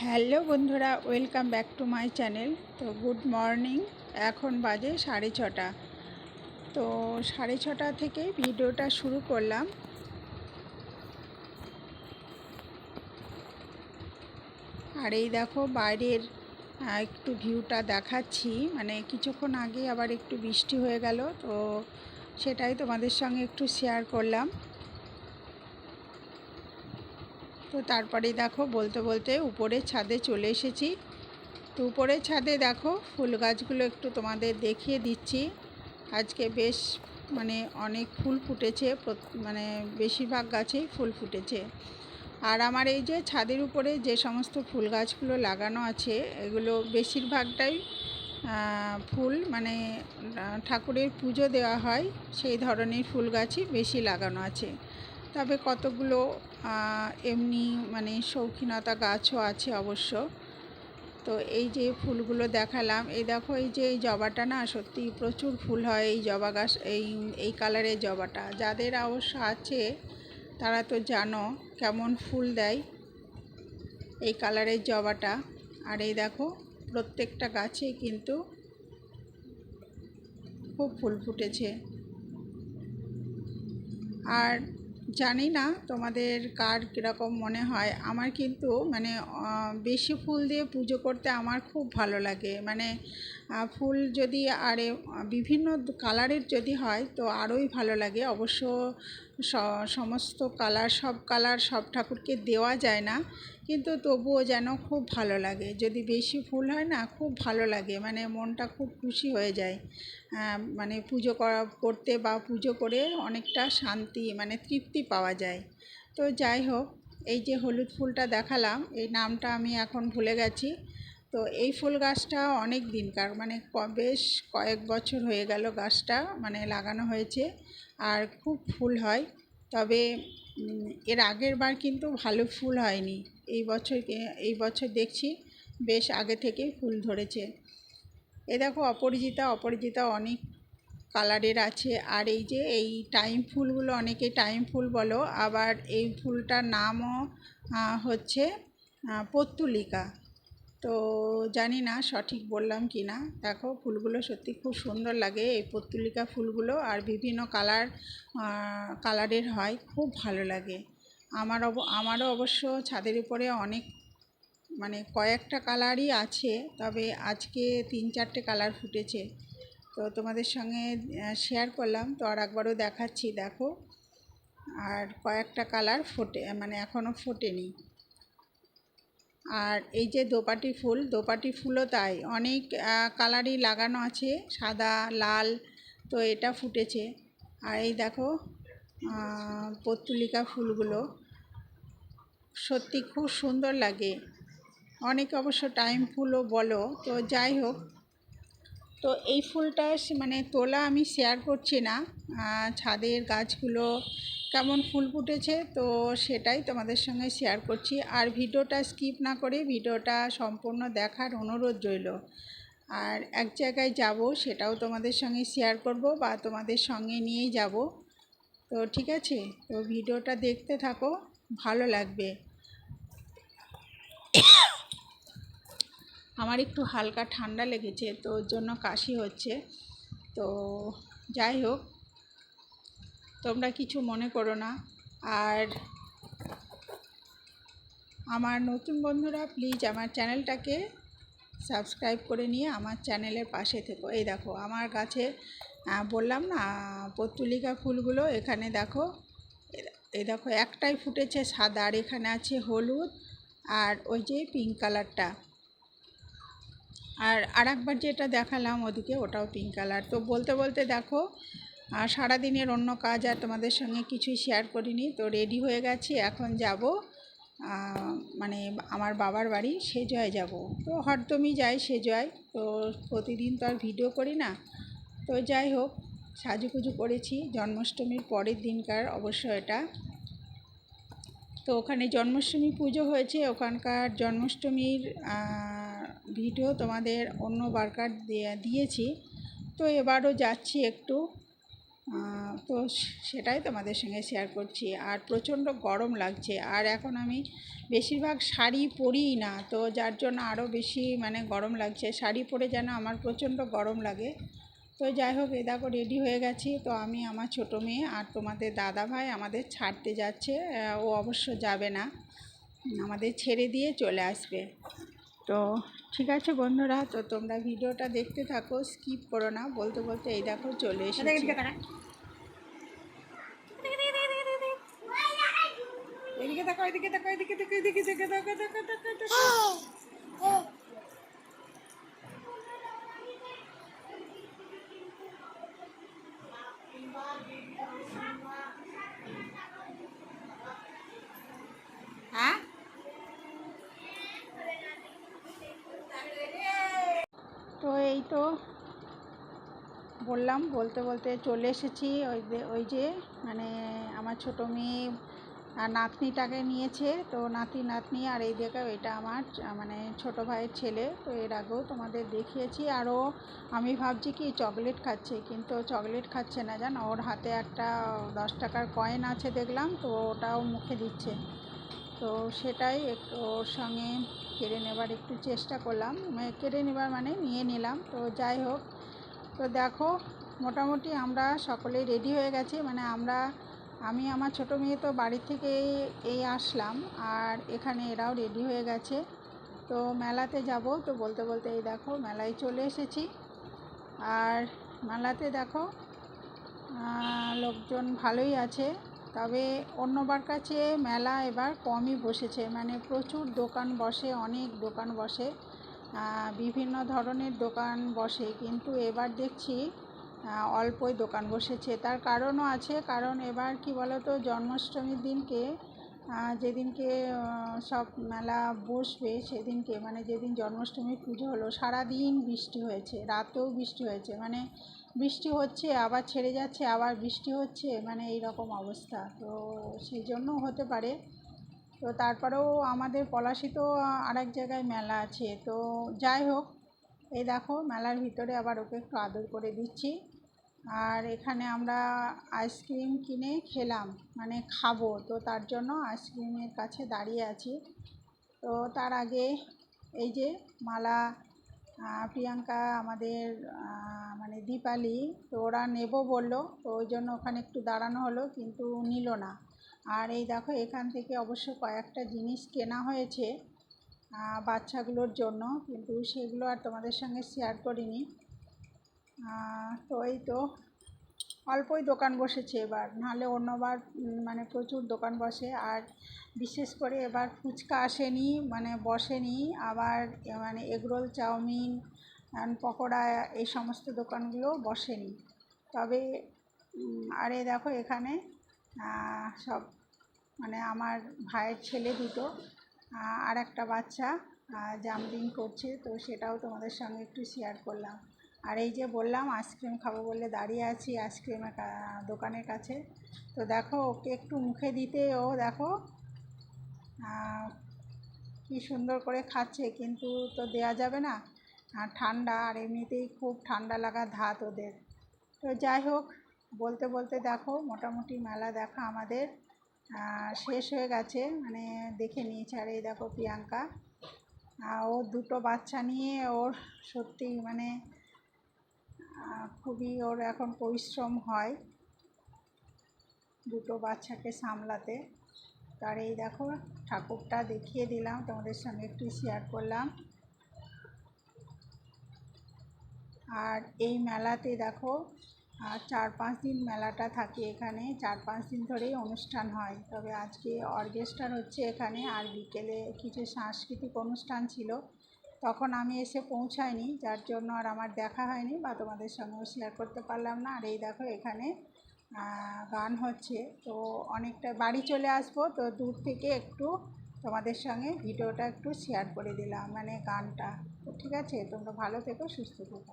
Hello বন্ধুরা, welcome back to my channel. তো good morning, এখন বাজে সাড়ে ছটা। তো সাড়ে ছটা থেকে ভিডিওটা শুরু করলাম। আর এই দেখো, বাইরের একটু ভিউটা দেখাচ্ছি। মানে কিছুক্ষণ আগে আবার একটু বৃষ্টি হয়ে গেল, তো সেটাই তোমাদের সঙ্গে একটু শেয়ার করলাম। তো তারপরে দেখো বলতে বলতে উপরে ছাদে চলে এসেছি। তো উপরের ছাদে দেখো ফুল গাছগুলো একটু তোমাদের দেখিয়ে দিচ্ছি। আজকে বেশ মানে অনেক ফুল ফুটেছে মানে বেশিরভাগ গাছেই ফুল ফুটেছে। আর আমার এই যে ছাদের উপরে যে সমস্ত ফুল গাছগুলো লাগানো আছে, এগুলো বেশিরভাগটাই ফুল মানে ঠাকুরের পুজো দেওয়া হয়, সেই ধরনের ফুল গাছই বেশি লাগানো আছে। তবে কতগুলো এমনি মানে শৌখিনতা গাছও আছে অবশ্য। তো এই যে ফুলগুলো দেখালাম, এই দেখো এই যে এই জবাটা না, সত্যি প্রচুর ফুল হয় এই জবা গাছ, এই এই কালারের জবাটা। যাদের অবশ্য আছে, তারা তো জানো কেমন ফুল দেয় এই কালারের জবাটা। আর এই দেখো, প্রত্যেকটা গাছে কিন্তু খুব ফুল ফুটেছে। আর জানি না তোমাদের কার কীরকম মনে হয়। আমার কিন্তু মানে বেশি ফুল দিয়ে পুজো করতে আমার খুব ভালো লাগে। মানে ফুল যদি আরে বিভিন্ন কালারের যদি হয় তো আরোই ভালো লাগে। অবশ্য সমস্ত কালার, সব কালার সব ঠাকুরকে দেওয়া যায় না। কিন্তু তবুও যেন খুব ভালো লাগে। যদি বেশি ফুল হয় না, খুব ভালো লাগে। মানে মনটা খুব খুশি হয়ে যায়। মানে পুজো করা, করতে বা পুজো করে অনেকটা শান্তি মানে তৃপ্তি পাওয়া যায়। তো যাই হোক, এই যে হলুদ ফুলটা দেখালাম, এই নামটা আমি এখন ভুলে গেছি। তো এই ফুল গাছটা অনেক দিনকার মানে বেশ কয়েক বছর হয়ে গেল গাছটা মানে লাগানো হয়েছে। আর খুব ফুল হয়। তবে এর আগের বার কিন্তু ভালো ফুল হয়নি। এই বছর এই বছর দেখছি বেশ আগে থেকেই ফুল ধরেছে। এ দেখো, অপরাজিতা অপরাজিতা অনেক কালারের আছে। আর এই যে, এই টাইম ফুলগুলো, অনেকে টাইম ফুল বলো, আবার এই ফুলটার নামও হচ্ছে পত্তুলিকা। তো জানি না সঠিক বললাম কি না। দেখো, ফুলগুলো সত্যি খুব সুন্দর লাগে এই পত্তুলিকা ফুলগুলো আর বিভিন্ন কালার কালারের হয়, খুব ভালো লাগে। আমার অব, আমারও অবশ্য ছাদের উপরে অনেক মানে কয়েকটা কালারই আছে, তবে আজকে তিন চারটে কালার ফুটেছে। তো তোমাদের সঙ্গে শেয়ার করলাম, তো আর একবারও দেখাচ্ছি, দেখো। আর কয়েকটা কালার ফোটে মানে এখনও ফোটেনি। আর এই যে দোপাটি ফুল, দোপাটি ফুলও তাই। অনেক কালারই লাগানো আছে, সাদা, লাল, তো এটা ফুটেছে। আর এই দেখো পত্তুলিকা ফুলগুলো। সত্যি খুব সুন্দর লাগে। অনেক অবশ্য টাইম ফুলও বলো, তো যাই হোক। তো এই ফুলটা মানে তোলা আমি শেয়ার করছি না। ছাদের গাছগুলো কেমন ফুল ফুটেছে, তো সেটাই তোমাদের সঙ্গে শেয়ার করছি। আর ভিডিওটা স্কিপ না করে ভিডিওটা সম্পূর্ণ দেখার অনুরোধ রইল। আর এক জায়গায় যাব, সেটাও তোমাদের সঙ্গে শেয়ার করব বা তোমাদের সঙ্গে নিয়েই যাব। তো ঠিক আছে, তো ভিডিওটা দেখতে থাকো, ভালো লাগবে। আমার একটু হালকা ঠান্ডা লেগেছে, তো ওর জন্য কাশি হচ্ছে। তো যাই হোক তোমরা কিছু মনে করো না। আর আমার নতুন বন্ধুরা প্লিজ আমার চ্যানেলটাকে সাবস্ক্রাইব করে নিয়ে আমার চ্যানেলের পাশে থেকো। এই দেখো, আমার গাছে বললাম না, পত্তুলিকা ফুলগুলো এখানে দেখো। এই দেখো, একটাই ফুটেছে সাদা, আর এখানে আছে হলুদ, আর ওই যে পিঙ্ক কালারটা আর আরেকবার যেটা দেখালাম ওদিকে, ওটাও পিঙ্ক কালার তো বলতে বলতে দেখো আর সারাদিনের অন্য কাজ আর তোমাদের সঙ্গে কিছুই শেয়ার করিনি, তো রেডি হয়ে গেছি, এখন যাব মানে আমার বাবার বাড়ি সেজয় যাব। তো হরদমই যাই সেজয় তো প্রতিদিন তো আর ভিডিও করি না। তো যাই হোক, সাজুগুজু করেছি, জন্মাষ্টমীর পরের দিনকার অবশ্য এটা। তো ওখানে জন্মাষ্টমী পুজো হয়েছে, ওখানকার জন্মাষ্টমীর ভিডিও তোমাদের অন্য বারকার দিয়ে- দিয়েছি। তো এবারও যাচ্ছি একটু। তো সেটাই তোমাদের সঙ্গে শেয়ার করছি। আর প্রচণ্ড গরম লাগছে। আর এখন আমি বেশিরভাগ শাড়ি পরিই না, তো যার জন্য আরও বেশি মানে গরম লাগছে। শাড়ি পরে যেন আমার প্রচণ্ড গরম লাগে। তো যাই হোক, এ দেখো রেডি হয়ে গেছি। তো আমি আমার ছোটো মেয়ে আর তোমাদের দাদা ভাই আমাদের ছাড়তে যাচ্ছে। ও অবশ্য যাবে না। আমাদের ছেড়ে দিয়ে চলে আসবে। তো ঠিক আছে বন্ধুরা তো তোমরা ভিডিওটা দেখতে থাকো স্কিপ করো না বলতে বলতে এই দেখো চলে এসেছি এদিকে দেখো এদিকে দেখো এদিকে দেখো এদিকে দেখো দেখো দেখো দেখো দেখো হ্যাঁ তো বললাম, বলতে বলতে চলে এসেছি ওই ওই যে মানে আমার ছোটো মেয়ে আর নাতনিটাকে নিয়েছে। তো নাতি, নাতনি আর এই দেখো, এটা আমার মানে ছোটো ভাইয়ের ছেলে। তো এর আগেও তোমাদের দেখিয়েছি। আরও আমি ভাবছি কি চকলেট খাচ্ছে, কিন্তু চকলেট খাচ্ছে না। জানো, ওর হাতে একটা দশ টাকার কয়েন আছে দেখলাম, তো ওটাও মুখে দিচ্ছে। তো সেটাই একটু ওর সঙ্গে কেড়ে নেবার একটু চেষ্টা করলাম। কেড়ে নেবার মানে নিয়ে নিলাম। তো যাই হোক, তো দেখো, মোটামুটি আমরা সকলেই রেডি হয়ে গেছি। মানে আমরা, আমি, আমার ছোটো মেয়ে তো বাড়ি থেকে এই আসলাম আর এখানে এরাও রেডি হয়ে গেছে। তো মেলাতে যাব তো বলতে বলতে এই দেখো, মেলায় চলে এসেছি। আর মেলাতে দেখো লোকজন ভালোই আছে। তবে অন্যবার কাছে মেলা এবার কমই বসেছে। মানে প্রচুর দোকান বসে, অনেক দোকান বসে বিভিন্ন ধরনের দোকান বসে। কিন্তু এবার দেখছি অল্পই দোকান বসেছে। তার কারণও আছে, কারণ এবার কি বলতো, জন্মাষ্টমীর দিনকে যেদিনকে সব মেলা বসবে, সেদিনকে মানে যেদিন জন্মাষ্টমীর পুজো হলো, সারাদিন বৃষ্টি হয়েছে, রাতেও বৃষ্টি হয়েছে। মানে বৃষ্টি হচ্ছে, আবার ছেড়ে যাচ্ছে, আবার বৃষ্টি হচ্ছে মানে এই রকম অবস্থা। তো সেই জন্য হতে পারে। তো তারপরেও আমাদের পলাশিতেও আরেক জায়গায় মেলা আছে। তো যাই হোক, এই দেখো মেলার ভিতরে আবার ওকে একটু আদর করে দিচ্ছি। আর এখানে আমরা আইসক্রিম কিনে খেলাম মানে খাব। তো তার জন্য আইসক্রিমের কাছে দাঁড়িয়ে আছি। তো তার আগে এই যে মালা প্রিয়াঙ্কা আমাদের দীপালি তো ওরা নেব বলল, তো ওই জন্য ওখানে একটু দাঁড়ানো হলো, কিন্তু নিল না। আর এই দেখো, এখান থেকে অবশ্য কয়েকটা জিনিস কেনা হয়েছে বাচ্চাগুলোর জন্য, কিন্তু সেগুলো আর তোমাদের সঙ্গে শেয়ার করিনি। তো এই তো অল্পই দোকান বসেছে এবার, নাহলে অন্যবার মানে প্রচুর দোকান বসে। আর বিশেষ করে এবার ফুচকা আসেনি মানে বসেনি, আবার মানে এগরোল, চাউমিন আন পকোড়া, এই সমস্ত দোকানগুলো বসেনি। তবে আরে দেখো এখানে সব মানে আমার ভাইয়ের ছেলে দুটো আর একটা বাচ্চা জাম্পিং করছে, তো সেটাও তোমাদের সঙ্গে একটু শেয়ার করলাম। আর এই যে বললাম আইসক্রিম খাব বলে দাঁড়িয়ে আছি আইসক্রিমের দোকানের কাছে। তো দেখো, ওকে একটু মুখে দিতে, ও দেখো কি সুন্দর করে খাচ্ছে, কিন্তু তো দেয়া যাবে না। আর ঠান্ডা, আর এমনিতেই খুব ঠান্ডা লাগা ধাত ওদের। তো যাই হোক, বলতে বলতে দেখো, মোটামুটি মেলা দেখা আমাদের। শেষ হয়ে গেছে মানে দেখে নিয়েছে। আর এই দেখো প্রিয়াঙ্কা। ও দুটো বাচ্চা নিয়ে ওর সত্যি মানে খুবই ওর এখন পরিশ্রম হয় দুটো বাচ্চাকে সামলাতে। তার এই দেখো, ঠাকুরটা দেখিয়ে দিলাম, তোমাদের সঙ্গে একটু শেয়ার করলাম। আর এই মেলাতে দেখো আর চার পাঁচ দিন মেলাটা থাকে এখানে, চার পাঁচ দিন ধরেই অনুষ্ঠান হয়। তবে আজকে অর্কেস্ট্রার হচ্ছে এখানে, আর বিকেলে কিছু সাংস্কৃতিক অনুষ্ঠান ছিল। তখন আমি এসে পৌঁছাইনি, যার জন্য আর আমার দেখা হয়নি বা তোমাদের সঙ্গেও শেয়ার করতে পারলাম না। আর এই দেখো এখানে গান হচ্ছে। তো অনেকটা বাড়ি চলে আসব, তো দূর থেকে একটু তোমাদের সঙ্গে ভিডিওটা একটু শেয়ার করে দিলাম মানে গানটা। তো ঠিক আছে, তোমরা ভালো থেকো, সুস্থ থেকো।